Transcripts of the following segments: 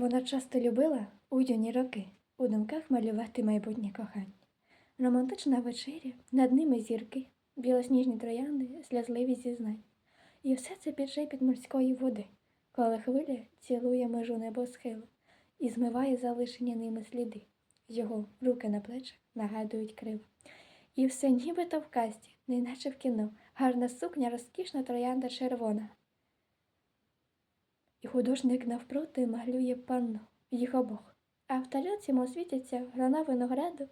Вона часто любила у юні роки у думках малювати майбутнє кохання. Романтична вечеря, над ними зірки, білосніжні троянди, сльозливі зізнань. І все це під морської води, коли хвиля цілує межу небосхилу і змиває залишені ними сліди. Його руки на плечах нагадують криво. І все нібито в касті, неначе в кіно, гарна сукня, розкішна троянда червона. І художник навпроти малює панну, їх обох. А в тарілці мов світяться грана винограду,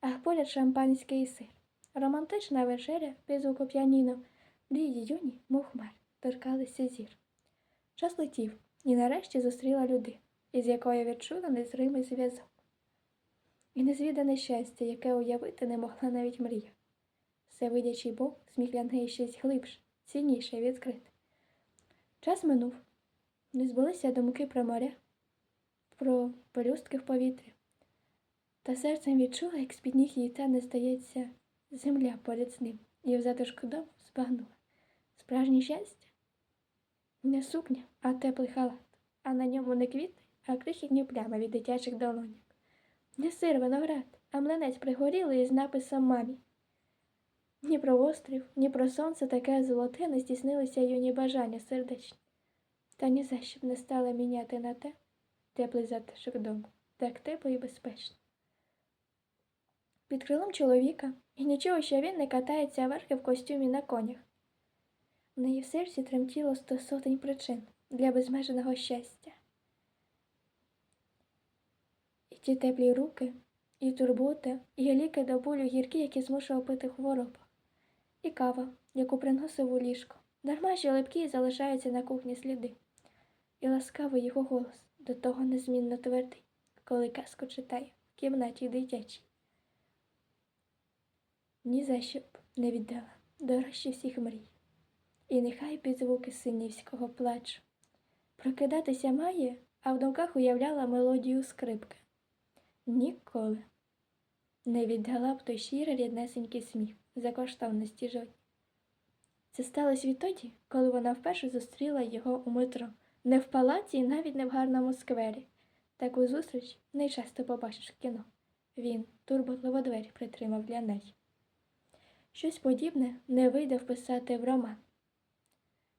а поряд шампанський сир. Романтична вечеря під звуку піаніно, мрії юні, мов хмар, торкалися зір. Час летів, і нарешті зустріла люди, із якою відчула незримий зв'язок. І незвідане щастя, яке уявити не могла навіть мрія. Всевидячий Бог для щось глибше, цінніше відкрити. Час минув, не збулися думки про моря, про пелюстки в повітрі. Та серцем відчула, як з-під ніг їй та не здається земля поряд з ним, і в затишку дому збагнула. Справжнє щастя не сукня, а теплий халат, а на ньому не квіти, а крихітні плями від дитячих долоньок. Не сир виноград, а млинець пригорілий із написом мамі. Ні про острів, ні про сонце таке золоте не здійснилися юні бажання сердечні. Та ні за що б не стала міняти на те теплий затишок дому, так тепло і безпечно. Під крилом чоловіка і нічого, що він не катається верхи в костюмі на конях. В неї в серці тремтіло сто сотень причин для безмеженого щастя. І ті теплі руки, і турбота, і ліки до болю гіркі, які змушував пити хвороба, і кава, яку приносив у ліжко, дарма що липкі залишаються на кухні сліди, і ласкавий його голос до того незмінно твердий, коли казку читає в кімнаті дитячій. Ні за що б не віддала дорожчі всіх мрій, і нехай під звуки синівського плачу. Прокидатися має, а в думках уявляла мелодію скрипки. Ніколи не віддала б той щирий ріднесенький сміх за коштовності жодні. Це сталося відтоді, коли вона вперше зустріла його у метро, не в палаці і навіть не в гарному сквері. Таку зустріч не часто побачиш в кіно. Він турботливо двері притримав для неї. Щось подібне не вийде вписати в роман.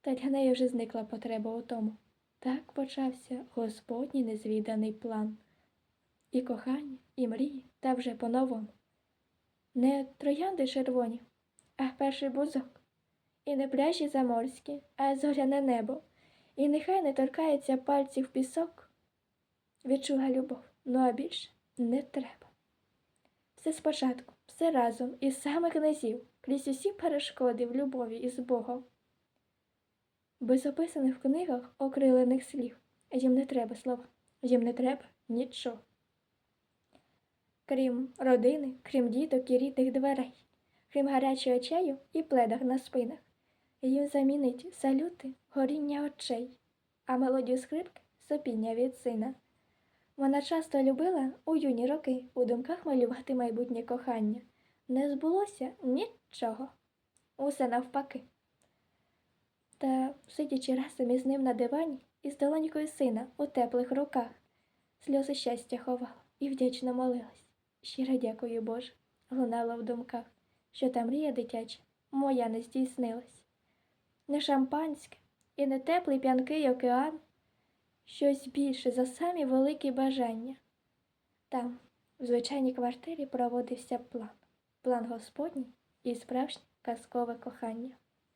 Та для неї вже зникла потреба у тому. Так почався Господній незвіданий план. І кохання, і мрії, та вже по-новому. Не троянди червоні, а перший бузок. І не пляжі заморські, а зоряне небо. І нехай не торкається пальців пісок. Відчула любов, ну а більше не треба. Все спочатку, все разом, із самих низів, крізь усі перешкоди в любові із Богом. Без описаних в книгах окрилених слів. Їм не треба слова, їм не треба нічого. Крім родини, крім діток і рідних дверей, крім гарячого чаю і пледах на спинах. Їм замінить салюти горіння очей, а мелодію скрипки сопіння від сина. Вона часто любила у юні роки у думках малювати майбутнє кохання. Не збулося нічого, усе навпаки. Та, сидячи разом із ним на дивані із долонькою сина у теплих руках, сльози щастя ховала і вдячно молилась. Щиро дякую, Боже, лунала в думках, що та мрія дитяча моя не здійснилась. Не шампанське і не теплий п'янкий океан, щось більше за самі великі бажання. Там, в звичайній квартирі, проводився план, план Господній і справжнє казкове кохання.